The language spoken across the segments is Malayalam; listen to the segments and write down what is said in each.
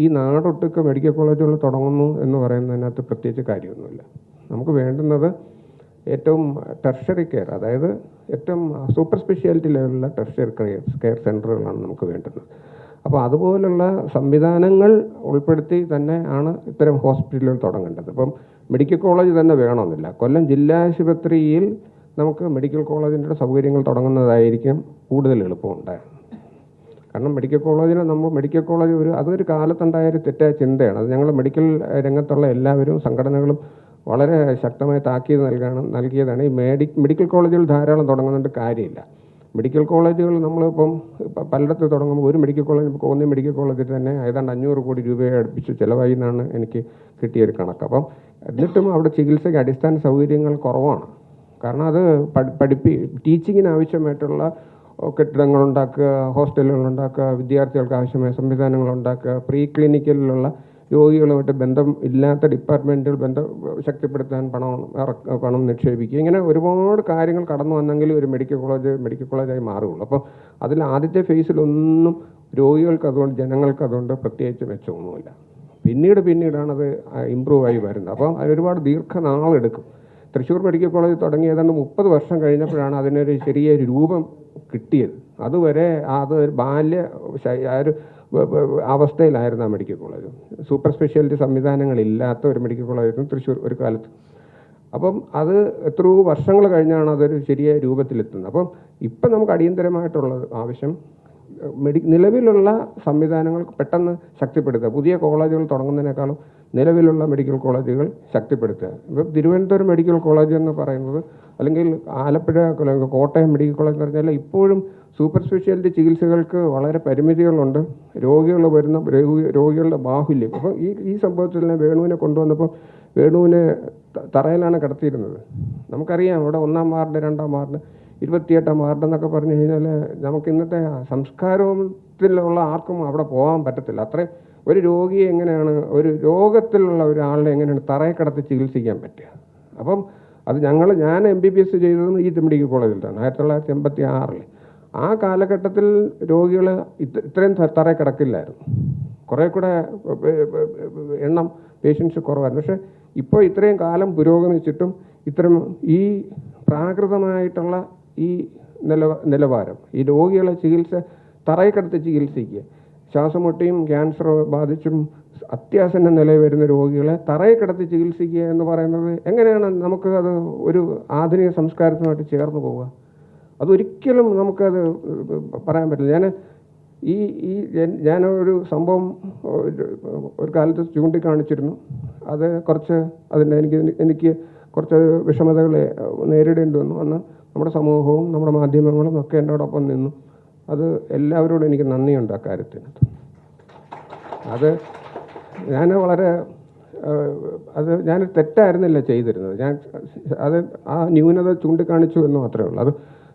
ഈ നാടൊട്ടുക്ക മെഡിക്കൽ കോളേജുകൾ തുടങ്ങുന്നു എന്ന് പറയുന്നതിനകത്ത് പ്രത്യേകിച്ച് കാര്യമൊന്നുമില്ല. നമുക്ക് വേണ്ടുന്നത് ഏറ്റവും ടെർഷറി കെയർ അതായത് ഏറ്റവും സൂപ്പർ സ്പെഷ്യാലിറ്റി ലെവലിലുള്ള ടെർഷറി കെയർ കെയർ സെന്ററുകളാണ് നമുക്ക് വേണ്ടുന്നത്. അപ്പോൾ അതുപോലുള്ള സംവിധാനങ്ങൾ ഉൾപ്പെടുത്തി തന്നെ ആണ് ഇത്തരം ഹോസ്പിറ്റലുകൾ തുടങ്ങേണ്ടത്. ഇപ്പം മെഡിക്കൽ കോളേജ് തന്നെ വേണമെന്നില്ല. കൊല്ലം ജില്ലാ ആശുപത്രിയിൽ നമുക്ക് മെഡിക്കൽ കോളേജിന്റെ സൗകര്യങ്ങൾ തുടങ്ങുന്നതായിരിക്കും കൂടുതൽ എളുപ്പമുണ്ടായത് കാരണം മെഡിക്കൽ കോളേജിൽ നമ്മൾ മെഡിക്കൽ കോളേജ് ഒരു അതൊരു കാലത്തുണ്ടായ ഒരു തെറ്റായ ചിന്തയാണ്. അത് ഞങ്ങൾ മെഡിക്കൽ രംഗത്തുള്ള എല്ലാവരും സംഘടനകളും വളരെ ശക്തമായി താക്കീത് നൽകണം നൽകിയതാണ്. ഈ മെഡി മെഡിക്കൽ കോളേജുകൾ ധാരാളം തുടങ്ങുന്നുണ്ട് കാര്യമില്ല. മെഡിക്കൽ കോളേജുകൾ നമ്മളിപ്പം പലയിടത്ത് തുടങ്ങുമ്പോൾ ഒരു മെഡിക്കൽ കോളേജ് കോന്നി മെഡിക്കൽ കോളേജിൽ തന്നെ ഏതാണ്ട് അഞ്ഞൂറ് കോടി രൂപയെ അടുപ്പിച്ച് ചിലവായി എന്നാണ് എനിക്ക് കിട്ടിയൊരു കണക്ക്. അപ്പം എന്നിട്ടും അവിടെ ചികിത്സയ്ക്ക് അടിസ്ഥാന സൗകര്യങ്ങൾ കുറവാണ്. കാരണം അത് പഠിപ്പി ടീച്ചിങ്ങിന് ആവശ്യമായിട്ടുള്ള കെട്ടിടങ്ങൾ ഉണ്ടാക്കുക ഹോസ്റ്റലുകൾ ഉണ്ടാക്കുക വിദ്യാർത്ഥികൾക്ക് ആവശ്യമായ സംവിധാനങ്ങൾ ഉണ്ടാക്കുക പ്രീ ക്ലിനിക്കലിലുള്ള രോഗികളുമായിട്ട് ബന്ധം ഇല്ലാത്ത ഡിപ്പാർട്ട്മെന്റുകൾ ബന്ധം ശക്തിപ്പെടുത്താൻ പണം പണം നിക്ഷേപിക്കുക. ഇങ്ങനെ ഒരുപാട് കാര്യങ്ങൾ കടന്നു വന്നെങ്കിൽ ഒരു മെഡിക്കൽ കോളേജ് മെഡിക്കൽ കോളേജായി മാറുകയുള്ളൂ. അപ്പോൾ അതിൽ ആദ്യത്തെ ഫേസിലൊന്നും രോഗികൾക്ക് അതുകൊണ്ട് ജനങ്ങൾക്ക് അതുകൊണ്ട് പ്രത്യേകിച്ച് മെച്ചമൊന്നുമില്ല. പിന്നീട് പിന്നീടാണ് അത് ഇമ്പ്രൂവ് ആയി വരുന്നത്. അപ്പം അതിനൊരുപാട് ദീർഘനാളെടുക്കും. തൃശ്ശൂർ മെഡിക്കൽ കോളേജ് തുടങ്ങി ഏതാണ്ട് മുപ്പത് വർഷം കഴിഞ്ഞപ്പോഴാണ് അതിനൊരു ചെറിയ രൂപം കിട്ടിയത്. അതുവരെ അത് ബാല്യ ആ ഒരു അവസ്ഥയിലായിരുന്നു ആ മെഡിക്കൽ കോളേജ്. സൂപ്പർ സ്പെഷ്യാലിറ്റി സംവിധാനങ്ങളില്ലാത്ത ഒരു മെഡിക്കൽ കോളേജായിരുന്നു തൃശ്ശൂർ ഒരു കാലത്ത്. അപ്പം അത് എത്രയോ വർഷങ്ങൾ കഴിഞ്ഞാണ് അതൊരു ശരിയായ രൂപത്തിലെത്തുന്നത്. അപ്പം ഇപ്പം നമുക്ക് അടിയന്തരമായിട്ടുള്ള ആവശ്യം മെഡി നിലവിലുള്ള സംവിധാനങ്ങൾ പെട്ടെന്ന് ശക്തിപ്പെടുത്തുക. പുതിയ കോളേജുകൾ തുടങ്ങുന്നതിനേക്കാളും നിലവിലുള്ള മെഡിക്കൽ കോളേജുകൾ ശക്തിപ്പെടുത്തുക. ഇപ്പം തിരുവനന്തപുരം മെഡിക്കൽ കോളേജ് എന്ന് പറയുന്നത് അല്ലെങ്കിൽ ആലപ്പുഴ കോട്ടയം മെഡിക്കൽ കോളേജ് എന്ന് പറഞ്ഞാൽ ഇപ്പോഴും സൂപ്പർ സ്പെഷ്യാലിറ്റി ചികിത്സകൾക്ക് വളരെ പരിമിതികളുണ്ട്. രോഗികൾ വരുന്ന രോഗി രോഗികളുടെ ബാഹുല്യം. അപ്പം ഈ ഈ സംഭവത്തിൽ തന്നെ വേണുവിനെ കൊണ്ടുവന്നപ്പോൾ വേണുവിനെ തറയിലാണ് കിടത്തിയിരുന്നത്. നമുക്കറിയാം അവിടെ ഒന്നാം വാർഡ് രണ്ടാം വാർഡ് ഇരുപത്തിയെട്ടാം വാർഡ് എന്നൊക്കെ പറഞ്ഞു കഴിഞ്ഞാൽ നമുക്ക് ഇന്നത്തെ സംസ്കാരത്തിലുള്ള ആർക്കും അവിടെ പോകാൻ പറ്റത്തില്ല. അത്രയും ഒരു രോഗിയെ എങ്ങനെയാണ് ഒരു രോഗത്തിലുള്ള ഒരാളിനെ എങ്ങനെയാണ് തറയെ കിടത്തി ചികിത്സിക്കാൻ പറ്റുക? അപ്പം അത് ഞങ്ങൾ ഞാൻ എം ബി ബി എസ് ചെയ്തത് ഈ മെഡിക്കൽ കോളേജിലാണ് ആയിരത്തി തൊള്ളായിരത്തി എൺപത്തി ആറിൽ ആ കാലഘട്ടത്തിൽ രോഗികൾ ഇത്രയും തറയെ കിടക്കില്ലായിരുന്നു. കുറേ കൂടെ എണ്ണം പേഷ്യൻസ് കുറവായിരുന്നു. പക്ഷേ ഇപ്പോൾ ഇത്രയും കാലം പുരോഗമിച്ചിട്ടും ഇത്തരം ഈ പ്രാകൃതമായിട്ടുള്ള ഈ നില നിലവാരം. ഈ രോഗികളെ ചികിത്സ തറയിൽ ചികിത്സിക്കുക. ശ്വാസമുട്ടിയും ക്യാൻസർ ബാധിച്ചും അത്യാസന്ന നിലയിൽ വരുന്ന രോഗികളെ തറയിൽ ചികിത്സിക്കുക എന്ന് പറയുന്നത് എങ്ങനെയാണ് നമുക്ക് അത് ഒരു ആധുനിക സംസ്കാരത്തിനായിട്ട് ചേർന്ന് പോവുക? അതൊരിക്കലും നമുക്കത് പറയാൻ പറ്റില്ല. ഞാൻ ഈ ഈ ഞാനൊരു സംഭവം ഒരു കാലത്ത് ചൂണ്ടിക്കാണിച്ചിരുന്നു. അത് കുറച്ച് അതിന്റെ എനിക്ക് എനിക്ക് കുറച്ച് വിഷമതകൾ നേരിടേണ്ടി വന്നു. അന്ന് നമ്മുടെ സമൂഹവും നമ്മുടെ മാധ്യമങ്ങളും ഒക്കെ എന്നോടൊപ്പം നിന്നു. അത് എല്ലാവരോടും എനിക്ക് നന്ദിയുണ്ട് ആ കാര്യത്തിന്. അത് ഞാൻ വളരെ അത് ഞാൻ തെറ്റായിരുന്നില്ല ചെയ്തിരുന്നത്. ഞാൻ അത് ആ ന്യൂനത ചൂണ്ടിക്കാണിച്ചു എന്ന് മാത്രമേ ഉള്ളൂ. അത്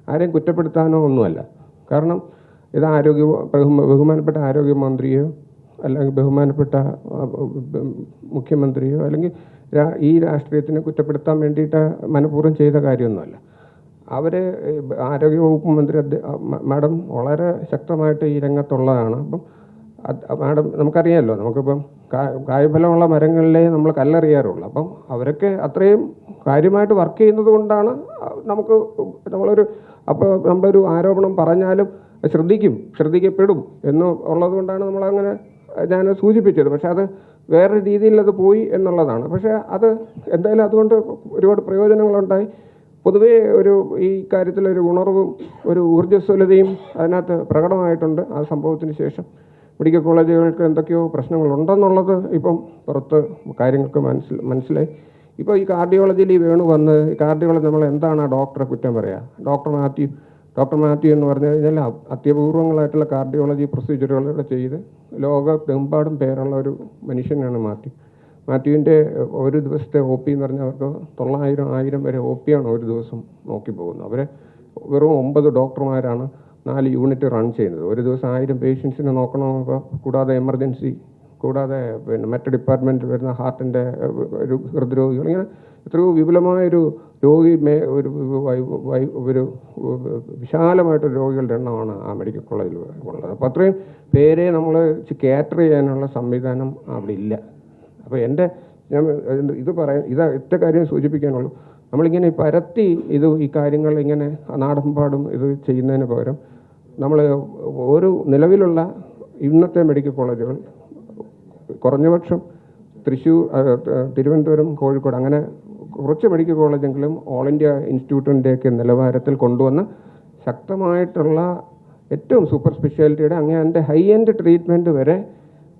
ആരെയും കുറ്റപ്പെടുത്താനോ ഒന്നുമല്ല. കാരണം ഇത് ആരോഗ്യ ബഹു- ബഹുമാനപ്പെട്ട ആരോഗ്യമന്ത്രിയോ അല്ലെങ്കിൽ ബഹുമാനപ്പെട്ട മുഖ്യമന്ത്രിയോ അല്ലെങ്കിൽ ഈ രാഷ്ട്രീയത്തിനെ കുറ്റപ്പെടുത്താൻ വേണ്ടിയിട്ട് മനഃപൂർവം ചെയ്ത കാര്യമൊന്നുമല്ല. അവർ ആരോഗ്യവകുപ്പ് മന്ത്രി മാഡം വളരെ ശക്തമായിട്ട് ഈ രംഗത്തുള്ളതാണ്. അപ്പം മാഡം നമുക്കറിയാമല്ലോ നമുക്കിപ്പം കായ്ഫലമുള്ള മരങ്ങളിലേ നമ്മൾ കല്ലെറിയാറുള്ളൂ. അപ്പം അവരൊക്കെ അത്രയും കാര്യമായിട്ട് വർക്ക് ചെയ്യുന്നത് കൊണ്ടാണ് നമുക്ക് നമ്മളൊരു അപ്പോൾ നമ്മളൊരു ആരോപണം പറഞ്ഞാലും ശ്രദ്ധിക്കും ശ്രദ്ധിക്കപ്പെടും എന്ന് ഉള്ളത് കൊണ്ടാണ് നമ്മളങ്ങനെ ഞാൻ സൂചിപ്പിച്ചത്. പക്ഷെ അത് വേറെ രീതിയിൽ അത് പോയി എന്നുള്ളതാണ്. പക്ഷേ അത് എന്തായാലും അതുകൊണ്ട് ഒരുപാട് പ്രയോജനങ്ങളുണ്ടായി. പൊതുവേ ഒരു ഈ കാര്യത്തിൽ ഒരു ഉണർവും ഒരു ഊർജസ്വലതയും അതിനകത്ത് പ്രകടമായിട്ടുണ്ട് ആ സംഭവത്തിന് ശേഷം. മെഡിക്കൽ കോളേജുകൾക്ക് എന്തൊക്കെയോ പ്രശ്നങ്ങളുണ്ടെന്നുള്ളത് ഇപ്പം പുറത്ത് കാര്യങ്ങൾക്ക് മനസ്സിൽ മനസ്സിലായി. ഇപ്പോൾ ഈ കാർഡിയോളജിയിൽ ഈ വേണു വന്ന് കാർഡിയോളജി നമ്മൾ എന്താണ് ആ ഡോക്ടറെ കുറ്റം പറയുക ഡോക്ടർ മാത്യു ഡോക്ടർ മാത്യു എന്ന് പറഞ്ഞു കഴിഞ്ഞാൽ അത്യപൂർവങ്ങളായിട്ടുള്ള കാർഡിയോളജി പ്രൊസീജിയറുകളൊക്കെ ചെയ്ത് ലോകത്തെമ്പാടും പേരുള്ള ഒരു മനുഷ്യനാണ് മാത്യു. മാത്യുവിന്റെ ഒരു ദിവസത്തെ ഒ പി എന്ന് പറഞ്ഞാൽ അവർക്ക് തൊള്ളായിരം ആയിരം വരെ ഒ പി ആണ് ഒരു ദിവസം നോക്കി പോകുന്നത്. അവരെ വെറും ഒമ്പത് ഡോക്ടർമാരാണ് നാല് യൂണിറ്റ് റൺ ചെയ്യുന്നത്. ഒരു ദിവസം ആയിരം പേഷ്യൻസിനെ നോക്കണമെന്നൊക്കെ കൂടാതെ എമർജൻസി കൂടാതെ പിന്നെ മറ്റ് ഡിപ്പാർട്ട്മെന്റ് വരുന്ന ഹാർട്ടിന്റെ ഒരു ഹൃദ്രോഗികൾ ഇങ്ങനെ എത്രയോ വിപുലമായൊരു രോഗി മേ ഒരു ഒരു വിശാലമായിട്ടൊരു രോഗികളുടെ എണ്ണമാണ് ആ മെഡിക്കൽ കോളേജിൽ ഉള്ളത്. അപ്പോൾ അത്രയും പേരെ നമ്മൾ കാറ്റർ ചെയ്യാനുള്ള സംവിധാനം അവിടെ ഇല്ല. അപ്പോൾ എന്റെ ഞാൻ ഇത് പറയാൻ ഇത് ഒറ്റ കാര്യം സൂചിപ്പിക്കാനുള്ളൂ. നമ്മളിങ്ങനെ പരത്തി ഇത് ഈ കാര്യങ്ങൾ ഇങ്ങനെ നാടൻപാടും ഇത് ചെയ്യുന്നതിന് പകരം നമ്മൾ ഒരു നിലവിലുള്ള ഇന്നത്തെ മെഡിക്കൽ കോളേജുകൾ കുറഞ്ഞപക്ഷം തൃശ്ശൂർ തിരുവനന്തപുരം കോഴിക്കോട് അങ്ങനെ കുറച്ച് മെഡിക്കൽ കോളേജെങ്കിലും ഓൾ ഇന്ത്യ ഇൻസ്റ്റിറ്റ്യൂട്ടിന്റെയൊക്കെ നിലവാരത്തിൽ കൊണ്ടുവന്ന് ശക്തമായിട്ടുള്ള ഏറ്റവും സൂപ്പർ സ്പെഷ്യാലിറ്റിയുടെ അങ്ങനെ ഹൈ എൻഡ് ട്രീറ്റ്മെന്റ് വരെ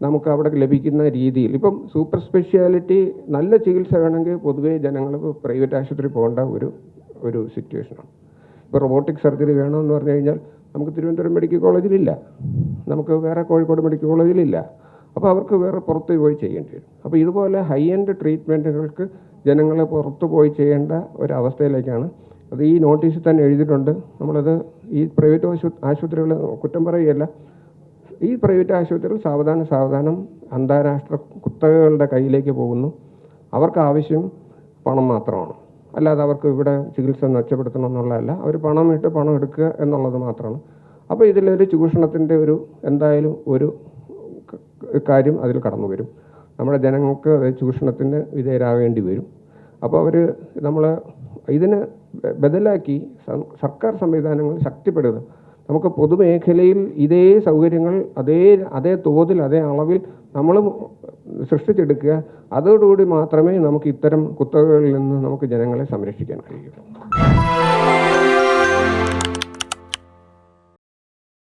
നമുക്ക് അവിടെ ലഭിക്കുന്ന രീതിയിൽ. ഇപ്പം സൂപ്പർ സ്പെഷ്യാലിറ്റി നല്ല ചികിത്സ വേണമെങ്കിൽ പൊതുവേ ജനങ്ങൾ പ്രൈവറ്റ് ആശുപത്രി പോകേണ്ട ഒരു ഒരു സിറ്റുവേഷനാണ്. ഇപ്പോൾ റോബോട്ടിക് സർജറി വേണമെന്ന് പറഞ്ഞു കഴിഞ്ഞാൽ നമുക്ക് തിരുവനന്തപുരം മെഡിക്കൽ കോളേജിലില്ല. നമുക്ക് വേറെ കോഴിക്കോട് മെഡിക്കൽ കോളേജിലില്ല. അപ്പോൾ അവർക്ക് വേറെ പുറത്ത് പോയി ചെയ്യേണ്ടി വരും. അപ്പോൾ ഇതുപോലെ ഹൈ എൻഡ് ട്രീറ്റ്മെന്റുകൾക്ക് ജനങ്ങളെ പുറത്ത് പോയി ചെയ്യേണ്ട ഒരവസ്ഥയിലേക്കാണ്. അത് ഈ നോട്ടീസിൽ തന്നെ എഴുതിയിട്ടുണ്ട്. നമ്മളത് ഈ പ്രൈവറ്റ് ആശുപത്രികൾ കുറ്റം പറയുകയല്ല. ഈ പ്രൈവറ്റ് ആശുപത്രികൾ സാവധാനം സാവധാനം അന്താരാഷ്ട്ര കുത്തകകളുടെ കയ്യിലേക്ക് പോകുന്നു. അവർക്ക് ആവശ്യം പണം മാത്രമാണ്. അല്ലാതെ അവർക്ക് ഇവിടെ ചികിത്സ മെച്ചപ്പെടുത്തണം എന്നുള്ളതല്ല. അവർ പണം ഇട്ട് പണം എടുക്കുക എന്നുള്ളത് മാത്രമാണ്. അപ്പോൾ ഇതിലൊരു ചൂഷണത്തിന്റെ ഒരു എന്തായാലും ഒരു കാര്യം അതിൽ കടന്നു വരും. നമ്മുടെ ജനങ്ങൾക്ക് അത് ചൂഷണത്തിന് വിധേയരാകേണ്ടി വരും. അപ്പോൾ അവർ നമ്മൾ ഇതിന് ബദലാക്കി സർക്കാർ സംവിധാനങ്ങൾ ശക്തിപ്പെടുക. നമുക്ക് പൊതുമേഖലയിൽ ഇതേ സൗകര്യങ്ങൾ അതേ അതേ തോതിൽ അതേ അളവിൽ നമ്മൾ സൃഷ്ടിച്ചെടുക്കുക. അതോടുകൂടി മാത്രമേ നമുക്ക് ഇത്തരം കുത്തകകളിൽ നിന്ന് നമുക്ക് ജനങ്ങളെ സംരക്ഷിക്കാൻ കഴിയൂ.